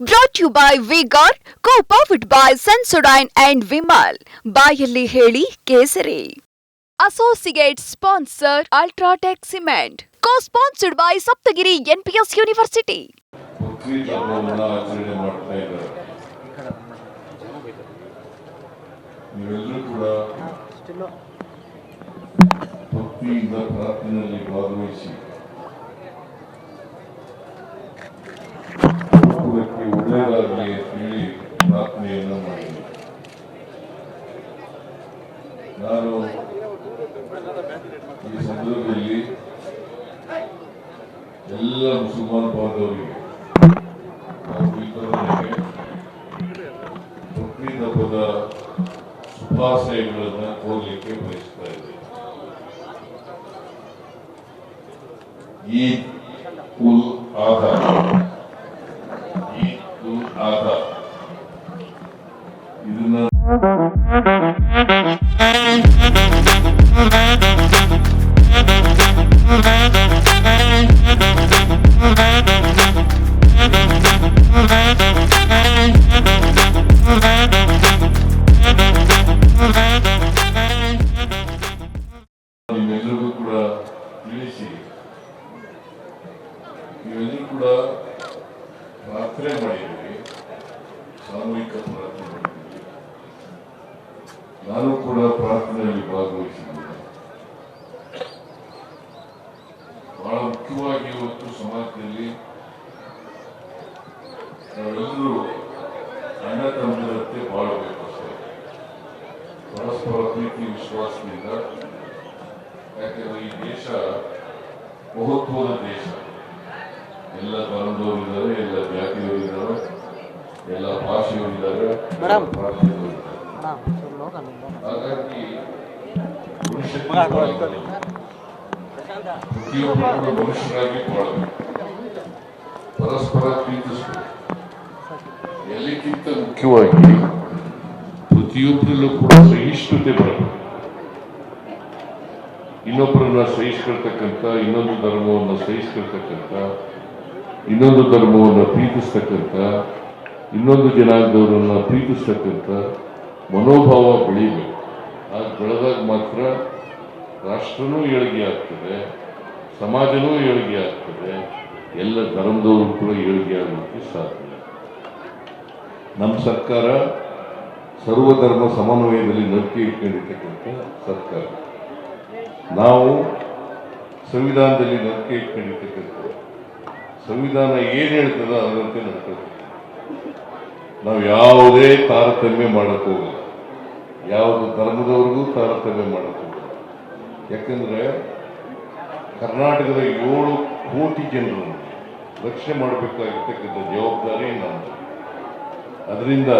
Brought you by Vigor co powered by Sensodyne and Vimal ಬಾಯಲ್ಲಿ ಹೇಳಿ ಕೇಸರಿ. Associate sponsor UltraTech cement co sponsored by Saptagiri NPS university ನೀವೆಲ್ಲರೂ ಕೂಡ ಭಕ್ತಿಯಿಂದ ಪ್ರಾರ್ಥನೆಯಲ್ಲಿ ಭಾಗವಹಿಸಿ ಕುಟುಂಬಕ್ಕೆ ಒಳ್ಳೆಯದಾಗಲಿ ಅಂತ ಹೇಳಿ ಪ್ರಾರ್ಥನೆಯನ್ನು ಮಾಡಿ ನಾನು ಈ ಸಂದರ್ಭದಲ್ಲಿ ಎಲ್ಲ ಮುಸಲ್ಮಾನ್ ಬಾಂಧವರಿಗೆ. ಬಕ್ರೀದ್ ಹಬ್ಬದ ಶುಭಾಶಯಗಳನ್ನು ಕೋರಲಿಕ್ಕೆ ಬಯಸ್ತಾ ಇದೆ ಈದ್ ಉಲ್ ಆಧಾರ ಈದ್ ಉಲ್ ಆಧಾರ ಇದನ್ನ ನಾನು ಕೂಡ ಪ್ರಾರ್ಥನೆಯಲ್ಲಿ ಭಾಗವಹಿಸಿದ್ದೇನೆ. ಬಹಳ ಮುಖ್ಯವಾಗಿ ಇವತ್ತು ಸಮಾಜದಲ್ಲಿ ನಾವೆಲ್ಲರೂ ಅಣ್ಣ ತಮ್ಮಂದಿರಂತೆ ಬಾಳಬೇಕು ಅಷ್ಟೇ. ಪರಸ್ಪರ ಪ್ರೀತಿ, ವಿಶ್ವಾಸದಿಂದ. ಯಾಕೆಂದ್ರೆ ಈ ದೇಶ ಮಹತ್ವದ ದೇಶ. ಎಲ್ಲ ಧರ್ಮದವರು ಇದ್ದಾರೆ ಎಲ್ಲ ಜಾತಿಯವರು ಇದ್ದಾರೆ ಎಲ್ಲ ಇದ್ದಾರೆ ಹಾಗಾಗಿ. ಪ್ರತಿಯೊಬ್ಬರು ಮನುಷ್ಯರಾಗಿ ಬಾಳಬೇಕು. ಪರಸ್ಪರ ಪ್ರೀತಿಸಬೇಕು. ಎಲ್ಲಿಗಿಂತ ಮುಖ್ಯವಾಗಿ ಪ್ರತಿಯೊಬ್ಬರಲ್ಲೂ ಕೂಡ ಸಹಿಷ್ಣುತೆ ಬರಬೇಕು. ಇನ್ನೊಬ್ಬರನ್ನ ಸಹಿಸ್ಕೊಳ್ತಕ್ಕಂಥ ಇನ್ನೊಂದು ಧರ್ಮವನ್ನು ಸಹಿಸ್ಕೊಳ್ತಕ್ಕಂಥ ಇನ್ನೊಂದು ಧರ್ಮವನ್ನು ಪ್ರೀತಿಸ್ತಕ್ಕಂಥ ಇನ್ನೊಂದು ಜನಾಂಗದವರನ್ನ ಪ್ರೀತಿಸ್ತಕ್ಕಂಥ ಮನೋಭಾವ ಬೆಳೀಬೇಕು. ಹಾಗೆ ಬೆಳೆದಾಗ ಮಾತ್ರ ರಾಷ್ಟ್ರನೂ ಏಳಿಗೆ ಆಗ್ತದೆ, ಸಮಾಜನೂ ಏಳಿಗೆ ಆಗ್ತದೆ, ಎಲ್ಲ ಧರ್ಮದವರು ಕೂಡ ಏಳಿಗೆ ಆಗೋಕ್ಕೆ ಸಾಧ್ಯ. ನಮ್ಮ ಸರ್ಕಾರ ಸರ್ವಧರ್ಮ ಸಮನ್ವಯದಲ್ಲಿ ನಂಬಿಕೆ ಇಟ್ಕೊಂಡಿರ್ತಕ್ಕಂಥ ಸರ್ಕಾರ. ನಾವು ಸಂವಿಧಾನದಲ್ಲಿ ನಂಬಿಕೆ ಇಟ್ಕೊಂಡಿರ್ತಕ್ಕಂಥ ಸಂವಿಧಾನ ಏನು ಹೇಳ್ತದೋ ಅದರಂತೆ ನಡ್ಕೊಳ್ತೀವಿ ನಾವು ಯಾವುದೇ ತಾರತಮ್ಯ ಮಾಡಕ್ಕೆ ಹೋಗಲ್ಲ. ಯಾವುದು ಧರ್ಮದವ್ರಿಗೂ ತಾರತಮ್ಯ ಮಾಡಕ್ಕೆ ಹೋಗಲ್ಲ. ಯಾಕಂದ್ರೆ ಕರ್ನಾಟಕದ ಏಳು ಕೋಟಿ ಜನರನ್ನು ರಕ್ಷೆ ಮಾಡಬೇಕಾಗಿರ್ತಕ್ಕಂಥ ಜವಾಬ್ದಾರಿ ನಮ್ಮದು ಅದರಿಂದ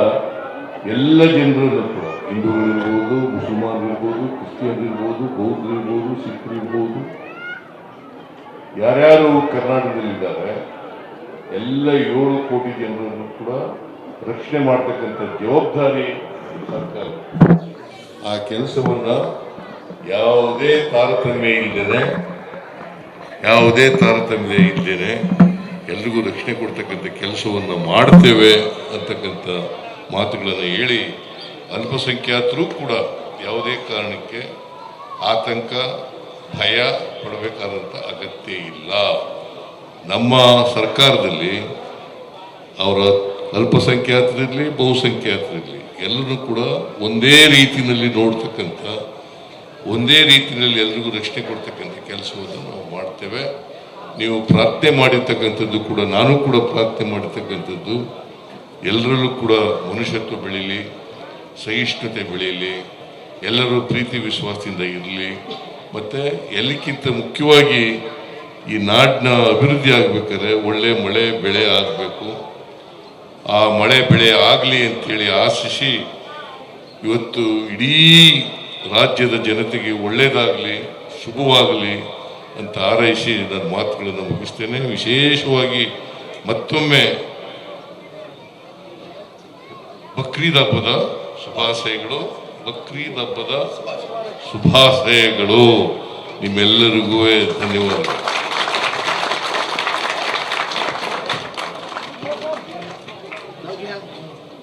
ಎಲ್ಲ ಜನರನ್ನು ಕೂಡ ಹಿಂದೂಗಳಿರ್ಬೋದು ಮುಸಲ್ಮಾನರಿರ್ಬೋದು ಕ್ರಿಶ್ಚಿಯನ್ರಿರ್ಬೋದು ಬೌದ್ಧರಿರ್ಬೋದು ಸಿಖ್ರಿರ್ಬೋದು ಯಾರ್ಯಾರು ಕರ್ನಾಟಕದಲ್ಲಿದ್ದಾರೆ ಎಲ್ಲ ಏಳು ಕೋಟಿ ಜನರನ್ನು ಕೂಡ ರಕ್ಷಣೆ ಮಾಡತಕ್ಕಂಥ ಜವಾಬ್ದಾರಿ ಸರ್ಕಾರ. ಆ ಕೆಲಸವನ್ನು ಯಾವುದೇ ತಾರತಮ್ಯ ಇಲ್ಲದೆ ಯಾವುದೇ ತಾರತಮ್ಯ ಇಲ್ಲದೆ ಎಲ್ರಿಗೂ ರಕ್ಷಣೆ ಕೊಡ್ತಕ್ಕಂಥ ಕೆಲಸವನ್ನು ಮಾಡ್ತೇವೆ ಅಂತಕ್ಕಂಥ ಮಾತುಗಳನ್ನು ಹೇಳಿ ಅಲ್ಪಸಂಖ್ಯಾತರು ಕೂಡ ಯಾವುದೇ ಕಾರಣಕ್ಕೆ ಆತಂಕ, ಭಯ ಪಡಬೇಕಾದಂಥ ಅಗತ್ಯ ಇಲ್ಲ. ನಮ್ಮ ಸರ್ಕಾರದಲ್ಲಿ ಅವರ ಅಲ್ಪಸಂಖ್ಯಾತರಿರಲಿ, ಬಹುಸಂಖ್ಯಾತರಿರಲಿ, ಎಲ್ಲರೂ ಕೂಡ ಒಂದೇ ರೀತಿಯಲ್ಲಿ ನೋಡ್ತಕ್ಕಂಥ, ಒಂದೇ ರೀತಿಯಲ್ಲಿ ಎಲ್ರಿಗೂ ರಕ್ಷಣೆ ಕೊಡ್ತಕ್ಕಂಥ ಕೆಲಸವನ್ನು ನಾವು ಮಾಡ್ತೇವೆ. ನೀವು ಪ್ರಾರ್ಥನೆ ಮಾಡಿರ್ತಕ್ಕಂಥದ್ದು ಕೂಡ, ನಾನು ಕೂಡ ಪ್ರಾರ್ಥನೆ ಮಾಡಿರ್ತಕ್ಕಂಥದ್ದು ಎಲ್ಲರಲ್ಲೂ ಕೂಡ ಮನುಷ್ಯತ್ವ ಬೆಳೀಲಿ, ಸಹಿಷ್ಣುತೆ ಬೆಳೀಲಿ, ಎಲ್ಲರೂ ಪ್ರೀತಿ ವಿಶ್ವಾಸದಿಂದ ಇರಲಿ. ಮತ್ತು ಎಲ್ಲಕ್ಕಿಂತ ಮುಖ್ಯವಾಗಿ ಈ ನಾಡಿನ ಅಭಿವೃದ್ಧಿ ಆಗಬೇಕಾದ್ರೆ ಒಳ್ಳೆ ಮಳೆ ಬೆಳೆ ಆಗಬೇಕು. ಆ ಮಳೆ ಬೆಳೆ ಆಗಲಿ ಅಂತೇಳಿ ಆಶಿಸಿ ಇವತ್ತು ಇಡೀ ರಾಜ್ಯದ ಜನತೆಗೆ ಒಳ್ಳೆಯದಾಗಲಿ ಶುಭವಾಗಲಿ ಅಂತ ಹಾರೈಸಿ ನನ್ನ ಮಾತುಗಳನ್ನು ಮುಗಿಸ್ತೇನೆ. ವಿಶೇಷವಾಗಿ ಮತ್ತೊಮ್ಮೆ ಬಕ್ರೀದ್ ಹಬ್ಬದ ಶುಭಾಶಯಗಳು ಬಕ್ರೀದ್ ಹಬ್ಬದ ಶುಭಾಶಯಗಳು. ನಿಮ್ಮೆಲ್ಲರಿಗೂ ಧನ್ಯವಾದಗಳು.